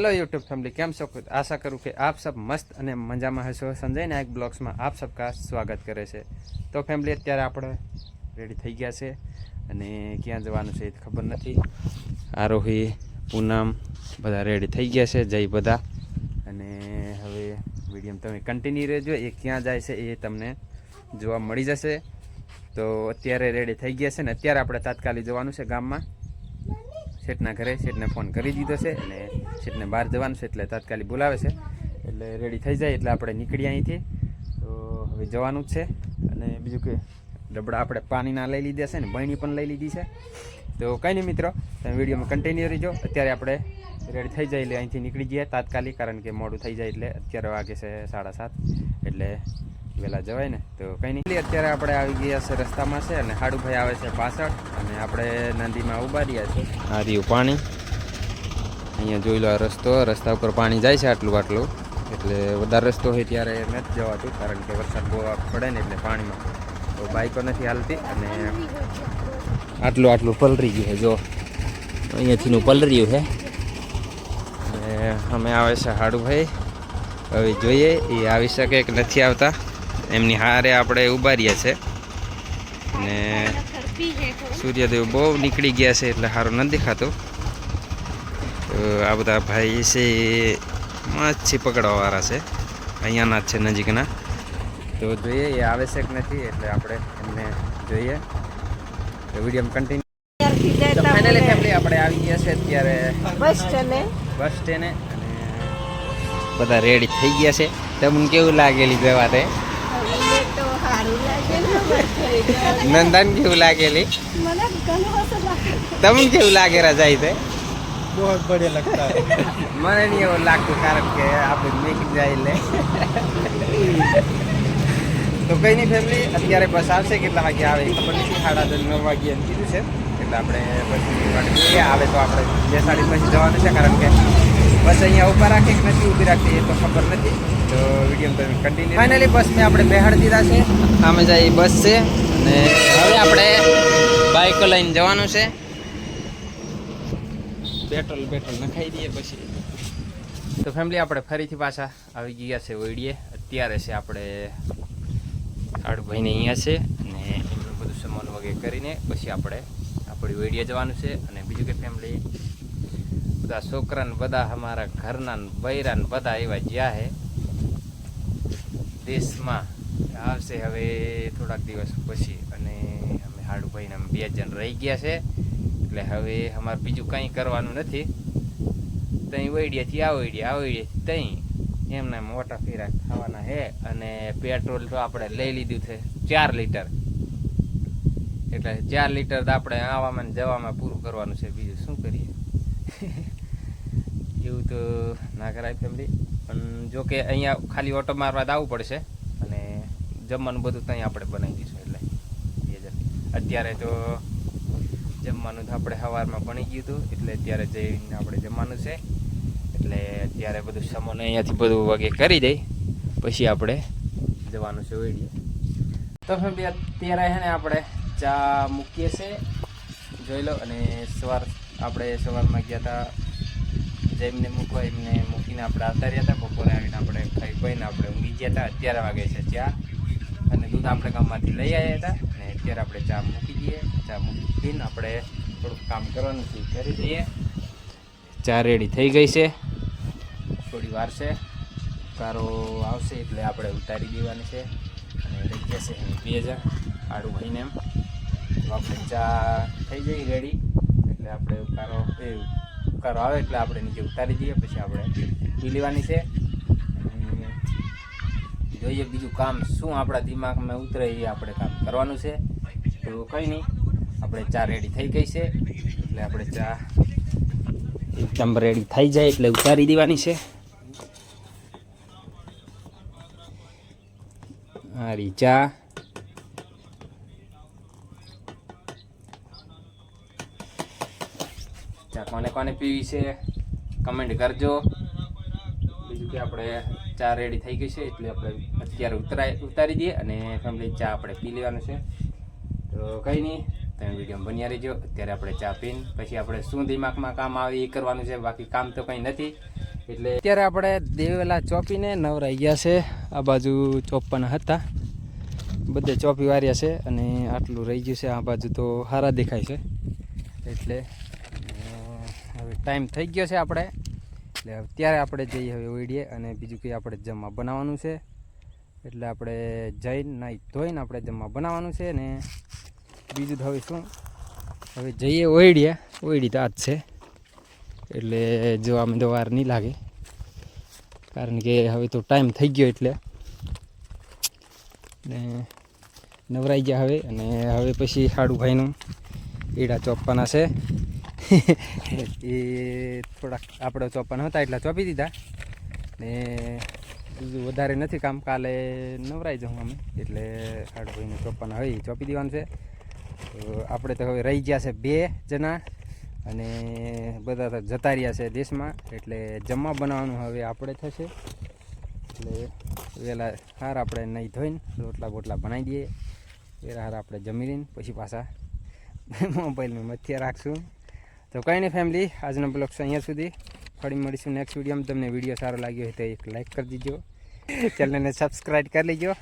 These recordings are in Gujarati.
હેલો યુટ્યુબ ફેમિલી કેમ છો? આશા કરું કે આપ સબ મસ્ત અને મજામાં હશો. સંજય નાયક બ્લોગ્સમાં આપ સબકા સ્વાગત કરે છે. તો ફેમિલી અત્યારે આપણે રેડી થઈ ગયા છે અને ક્યાં જવાનું છે એ ખબર નથી. આરોહી, પૂનમ બધા રેડી થઈ ગયા છે. જય બધા. અને હવે વીડિયો તમે કન્ટિન્યુ રહેજો. એ ક્યાં જાય છે એ તમને જોવા મળી જશે. તો અત્યારે રેડી થઈ ગયા છે ને અત્યારે આપણે તાત્કાલિક જવાનું છે ગામમાં. શેઠના ઘરે શેઠને ફોન કરી દીધો છે અને શેઠને બહાર જવાનું છે એટલે તાત્કાલિક બોલાવે છે. એટલે રેડી થઈ જાય એટલે આપણે નીકળીએ અહીંથી. તો હવે જવાનું જ છે. અને બીજું કે ડબડા આપણે પાણીના લઈ લીધા છે ને બહેણી પણ લઈ લીધી છે. તો કંઈ નહીં મિત્રો, તમે વિડીયોમાં કન્ટિન્યુ રહીજો. અત્યારે આપણે રેડી થઈ જાય એટલે અહીંથી નીકળી જઈએ તાત્કાલિક, કારણ કે મોડું થઈ જાય એટલે અત્યારે વાગે છે સાડા સાત. એટલે વહેલા જવાય ને, તો કંઈ નહીં. અત્યારે આપણે આવી ગયા છે રસ્તામાં છે અને હાડુભાઈ આવે છે પાછળ અને આપણે નદીમાં ઊભા રહ્યા છે. આ પાણી. અહીંયા જોઈ લો આ રસ્તો, રસ્તા ઉપર પાણી જાય છે આટલું આટલું એટલે વધારે રસ્તો હોય ત્યારે નથી જવાતું, કારણ કે વરસાદ બહુ પડે ને એટલે પાણીમાં. તો બાઈકો નથી હાલતી અને આટલું આટલું પલરી ગયું છે, જો. અહીંયાથીનું પલર્યું છે. અને અમે આવે છે હાડુભાઈ. હવે જોઈએ, એ આવી શકે કે નથી આવતા. એમની હારે આપણે ઊભા રહ્યા છે. અને સૂર્યદેવ બહુ નીકળી ગયા છે એટલે સારું નથી દેખાતું. તો આ બધા ભાઈ છે એ માછી પકડવાવાળા છે. અહીંયાના જ છે નજીકના. તો જોઈએ એ આવે છે નથી એટલે આપણે એમને જોઈએ. તો વીડિયો કન્ટિન્યુ ફાઇનલી ફેમિલી આપણે આવી ગયા છે અત્યારે. બસ સ્ટેન્ડે. બસ સ્ટેન્ડે. અને બધા રેડી થઈ ગયા છે. તમને કેવું લાગેલી બે તે મને તો સારું લાગે ને બસ. નંદન કેવું લાગેલી મને ઘણું હસું લાગે તમને કેવું લાગે રજાઈ તે बहुत बढ़िया लगता है મને નહીં એવું લાગતું કારણ કે આપણે મેકી જાય એટલે તો કઈ નહીં ફેમિલી અત્યારે બસ આવશે કેટલા વાગે આવે એ ખબર નથી સાડા દસ નવ વાગે એમ કીધું છે એટલે આપણે બસની વાટ જોઈએ આવે તો આપણે બેસાડી પછી જવાનું છે કારણ કે બસ અહીંયા ઊભા રાખે કે નથી ઊભી રાખે એ તો ખબર નથી. તો વીડિયો તમે કન્ટિન્યુ ફાઇનલી બસ મેં આપણે બેહાડ દીધા છે. આમે જાય એ બસ છે અને હવે આપણે બાઇક લઈને જવાનું છે. પેટ્રોલ પેટ્રોલ નખાઈ દઈએ પછી. તો ફેમિલી આપણે ફરીથી પાછા આવી ગયા છે ઓઈડીએ અત્યારે છે આપણે હાડુભાઈને અહીંયા છે અને બધું સમાન વગેરે કરીને પછી આપણે આપણી ઓઈડીએ જવાનું છે અને બીજું કે ફેમિલી બધા છોકરાને, બધા અમારા ઘરના ને બૈરા ને બધા એવા જ્યાં હે. દેશમાં આવશે હવે થોડાક દિવસ પછી અને અમે હાડુભાઈને અમે બે જણ રહી ગયા છે. એટલે હવે અમારે બીજું કંઈ કરવાનું નથી. તઈ વૈડિયાથી આ વૈડિયા આ વૈડિયાથી તઈ. એમને મોટા ફેરા ખાવાના હે અને પેટ્રોલ તો આપણે લઈ લીધું છે ચાર લીટર. એટલે ચાર લીટર આપણે આવવામાં ને જવામાં પૂરું કરવાનું છે. બીજું શું કરીએ? એવું તો ના કરાય ફેમિલી પણ જો કે અહીંયા ખાલી ઓટો મારવા આવવું પડશે. અને જમવાનું બધું ત્યાં આપણે બનાવી દઈશું એટલે. અત્યારે તો જમવાનું તો આપણે સવારમાં બની ગયું હતું. એટલે અત્યારે જઈને આપણે જમવાનું છે. એટલે અત્યારે બધું સામાન અહીંયાથી બધું વગે કરી દઈ પછી આપણે જવાનું છે ઓઈડીએ તો ફેમિલી અત્યારે છે ને આપણે ચા મૂકીએ છીએ જોઈ લો અને સવાર આપણે સવારમાં ગયા હતા જેમને મૂકવા, એમને મૂકીને આપણે આવતા રહ્યા હતા બપોરે આવીને આપણે ખાઈ પીને આપણે ઊંઘી ગયા હતા અત્યારે વાગે છે ચા અને દૂધ આપણે ગામમાંથી લઈ આવ્યા હતા અને અત્યારે આપણે ચા મૂકી દઈએ. ચા મૂકીને આપણે થોડુંક કામ કરવાનું છે કરી દઈએ. ચા રેડી થઈ ગઈ છે. થોડી વાર છે. કારો આવશે એટલે આપણે ઉતારી દેવાની છે. અને લઈ જશે બે હજાર આડું ભાઈને એમ. આપણે ચા થઈ જઈ રેડી આપણે ઉકારો એ ઉકારો આવે એટલે આપણે નીચે ઉતારી દઈએ, પછી આપણે પી લેવાની છે. જોઈએ બીજું કામ, શું આપણા દિમાગમાં ઉતરે એ આપણે કામ કરવાનું છે. તો કંઈ નહીં, આપણે ચા રેડી થઈ ગઈ છે. એટલે આપણે ચા એકદમ રેડી થઈ જાય એટલે ઉતારી દેવાની છે. હારી ચા. ચા કોને કોને પીવી છે? કમેન્ટ કરજો. બીજું કે આપણે ચા રેડી થઈ ગઈ છે, એટલે આપણે અત્યારે ઉતરાય, ઉતારી દઈએ અને ફેમિલી ચા આપણે પી લેવાનું છે. તો કંઈ નહીં તમે વીડિયો બન્યા રહેજો. અત્યારે આપણે ચા પીને પછી આપણે શું દિમાગમાં કામ આવે એ કરવાનું છે. બાકી કામ તો કંઈ નથી. એટલે અત્યારે આપણે દેવેલા ચોપીને નવરાઈ ગયા છે. આ બાજુ ચોપન હતા. બધે ચોપી વાર્યા છે અને આટલું રહી ગયું છે. આ બાજુ તો સારા દેખાય છે. એટલે હવે ટાઈમ થઈ ગયો છે આપણે. એટલે અત્યારે આપણે જઈએ હવે ઓઈડીએ અને બીજું કંઈ આપણે જમવા બનાવવાનું છે. એટલે આપણે જઈને, નાહી, ધોઈને આપણે જમવા બનાવવાનું છે ને બીજું તો હવે શું? હવે જઈએ ઓઈડીએ ઓઈડી તો આજ છે. એટલે જો આમ તો વાર નહીં લાગે. કારણ કે હવે તો ટાઈમ થઈ ગયો એટલે. ને નવરાઈ ગયા હવે અને હવે પછી હાડુભાઈનું ઈડા ચોપવાના છે. એ થોડાક આપણે ચોપન હતા એટલા ચોપી દીધા. ને બીજું વધારે નથી કામ. કાલે નવરાઈ જાઉં અમે. એટલે હાડુભાઈને ચોપન હોય ચોપી દેવાનું છે. તો આપણે તો હવે રહી ગયા છે બે જણા. અને બધા તો જતા રહ્યા છે દેશમાં. એટલે જમવા બનાવવાનું હવે આપણે થશે. એટલે વહેલા હાર આપણે નહીં ધોઈને રોટલા બોટલા બનાવી દઈએ. વેરા હાર આપણે જમી લઈને પછી પાછા મોબાઈલમાં મથ્યા રાખશું. તો કંઈ નહીં ફેમિલી આજનો બ્લોગ અહીંયા સુધી. ફરી મળીશું નેક્સ્ટ વિડીયોમાં તમને વીડિયો સારો લાગ્યો હોય તો એક લાઇક કરી દીજો. ચેનલને સબસ્ક્રાઈબ કરી લેજો.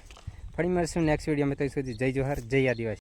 ફરી મળીશું નેક્સ્ટ વિડીયોમાં તો સુધી જય જોહર, જય આદિવાસી.